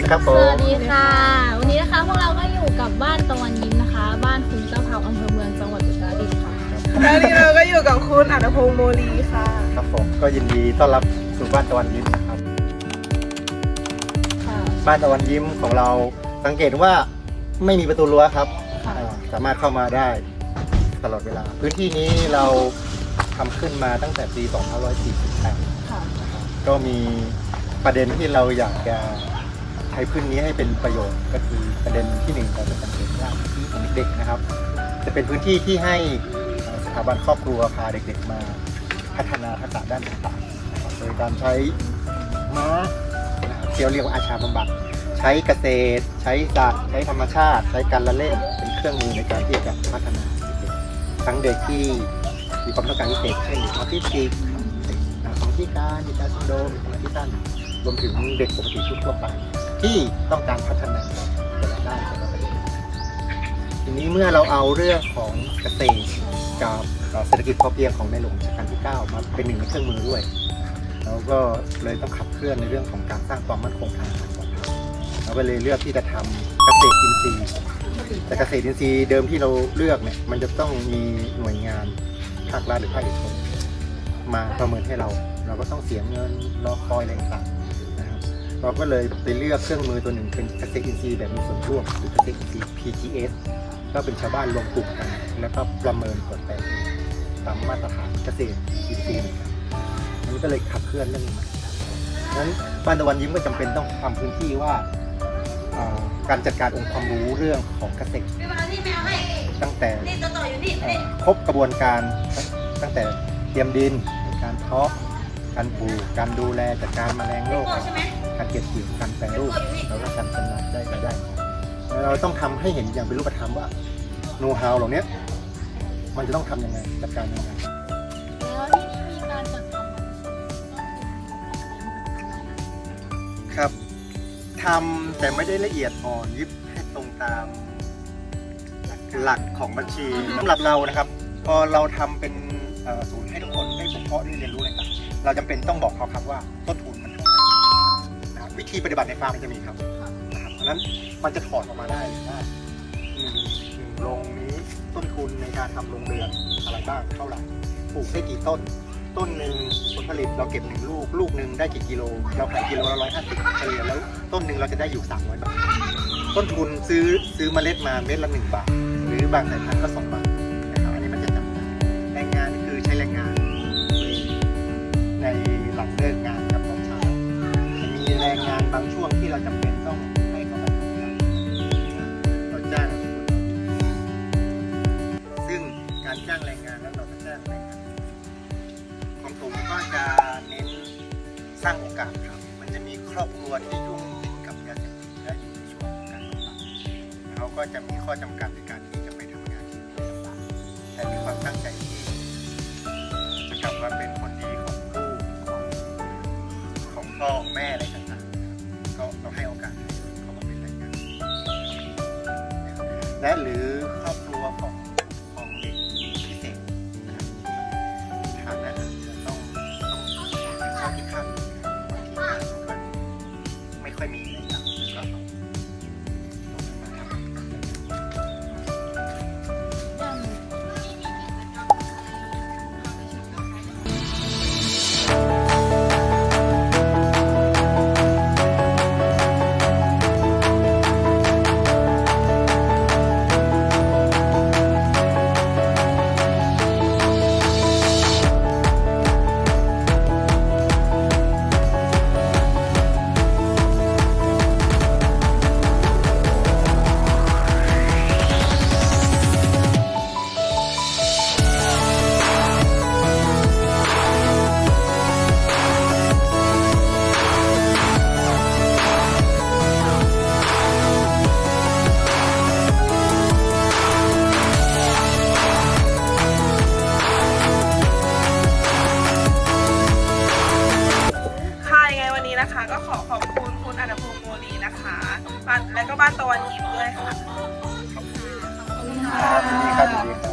ดีครับผสมวัสดีค่ะ วันนี้นะคะพวกเราก็อยู่กับบ้านตะวันยิ้มนะคะ บ้านคุณเจ้าเผาอำเภอเมืองจังหวัดอุตรดิตถ์ค่ะ แล้วนี่เราก็อยู่กับคุณอัตพงษ์โมลีค่ะ ครับผมก็ยินดีต้อนรับสู่บ้านตะวันยิ้มนะครับ ค่ะ บ้านตะวันยิ้มของเราสังเกตว่าไม่มีประตูรั้วครับค่ะ อ่าสามารถเข้ามาได้ตลอดเวลา พื้นที่นี้เราทำขึ้นมาตั้งแต่ปี 2548 ค่ะ ก็มีประเด็นที่เราอยากจะ ใช้พื้นนี้ให้เป็นประโยชน์ก็คือประเด็นที่หนึ่งเราจะสังเกตว่าที่ของเด็กๆนะครับ จะเป็นพื้นที่ที่ให้สถาบันครอบครัวพาเด็กๆมาพัฒนาทักษะด้านต่างๆนะครับโดยการใช้ม้านะครับที่เราเรียกว่าอาชาบำบัดใช้เกษตร ใช้สัตว์ใช้ธรรมชาติ ใช้การละเล่นเป็นเครื่องมือในการที่จะพัฒนาเด็กทั้งเด็กที่มีความต้องการพิเศษเช่นออทิสติกของที่การมีการซินโดรมสมาธิสั้น รวมถึงเด็กปกติทั่วไปที่ต้องการพัฒนาแต่ละด้านแต่ละประเด็นทีนี้เมื่อเราเอาเรื่องของเกษตรกับเศรษฐกิจพอเพียงของในหลวงรัชกาลที่ 9 มาเป็นหนึ่งในเครื่องมือด้วยเราก็เลยต้องขับเคลื่อนในเรื่องของการสร้างความมั่นคงทางอาหารก่อนเราก็เลยเลือกที่จะทำเกษตรอินทรีย์ แต่เกษตรอินทรีย์เดิมที่เราเลือกเนี่ยมันจะต้องมีหน่วยงานภาครัฐหรือภาคเอกชน มาประเมินให้เรา เราก็ต้องเสียเงินรอคอยอะไรต่างๆนะครับเราก็เลยไปเลือกเครื่องมือตัวหนึ่งเป็นเกษตรอินทรีย์แบบมีส่วนร่วมหรือเกษตรอินทรีย์ PGS ก็เป็นชาวบ้านรวมกลุ่มกัน แล้วก็ประเมินผลแปลงตามมาตรฐานเกษตรอินทรีย์มันก็เลยขับเคลื่อนเรื่องนี้มาดังนั้นบ้านตะวันยิ้มก็จำเป็นต้องทำพื้นที่ว่าการจัดการองค์ความรู้เรื่องของเกษตรตั้งแต่ครบกระบวนการตั้งแต่เตรียมดิน การเพาะ การปลูก การดูแลจัดการแมลงโรค การเก็บเกี่ยว การแปรรูป แล้วก็การจำหน่ายได้รายได้แล้วเราต้องทำให้เห็นอย่างเป็นรูปธรรมว่าโน้ตฮาวเหล่านี้มันจะต้องทำยังไง จัดการยังไงแล้วที่นี่มีการจัดทำครับทำแต่ไม่ได้ละเอียดอ่อนยิบให้ตรงตามหลักของบัญชีสำหรับเรานะครับ พอเราทำเป็นเอ่อ ศูนย์ให้ทุกคนได้บ่มเพาะได้เรียนรู้อะไรต่างเราจำเป็นต้องบอกเขาครับว่าต้นทุนมันเท่าไหร่นะครับวิธีปฏิบัติในฟาร์มมันจะมีครับนะครับเพราะฉะนั้นมันจะถอดออกมาได้ว่าหนึ่งหนึ่งโรงนี้ต้นทุนในการทำโรงเรือนอะไรบ้างเท่าไหร่ปลูกได้กี่ต้น ต้นหนึ่งผลผลิตเราเก็บหนึ่งลูก ลูกหนึ่งได้กี่กิโล เราขายกิโลละร้อยห้าสิบเฉลี่ยแล้ว ต้นหนึ่งเราจะได้อยู่สามร้อยบาทต้นทุนซื้อซื้อเมล็ดมาเม็ดละหนึ่งบาท หรือบางสายพันธุ์ก็สองบาท คือใช้แรงงานในหลังเลิกงานกับตอนเช้าจะมีแรงงานบางช่วงที่เราจำเป็นต้องให้เขามาทำงานเราจ้างซึ่งการจ้างแรงงานนั้นเราก็จ้างแรงงานของผมก็จะเน้นสร้างโอกาสครับ มันจะมีครอบครัวที่ยุ่งกับยาเสพติดและอยู่ในช่วงการบำบัดเขาก็จะมีข้อจำกัดในการที่ และหรือครอบ นะคะ ก็ขอขอบคุณคุณอนุพงษ์โมลีนะคะบ้านและก็บ้านตะวันยิ้มด้วยค่ะครับยินดีครับดีครับ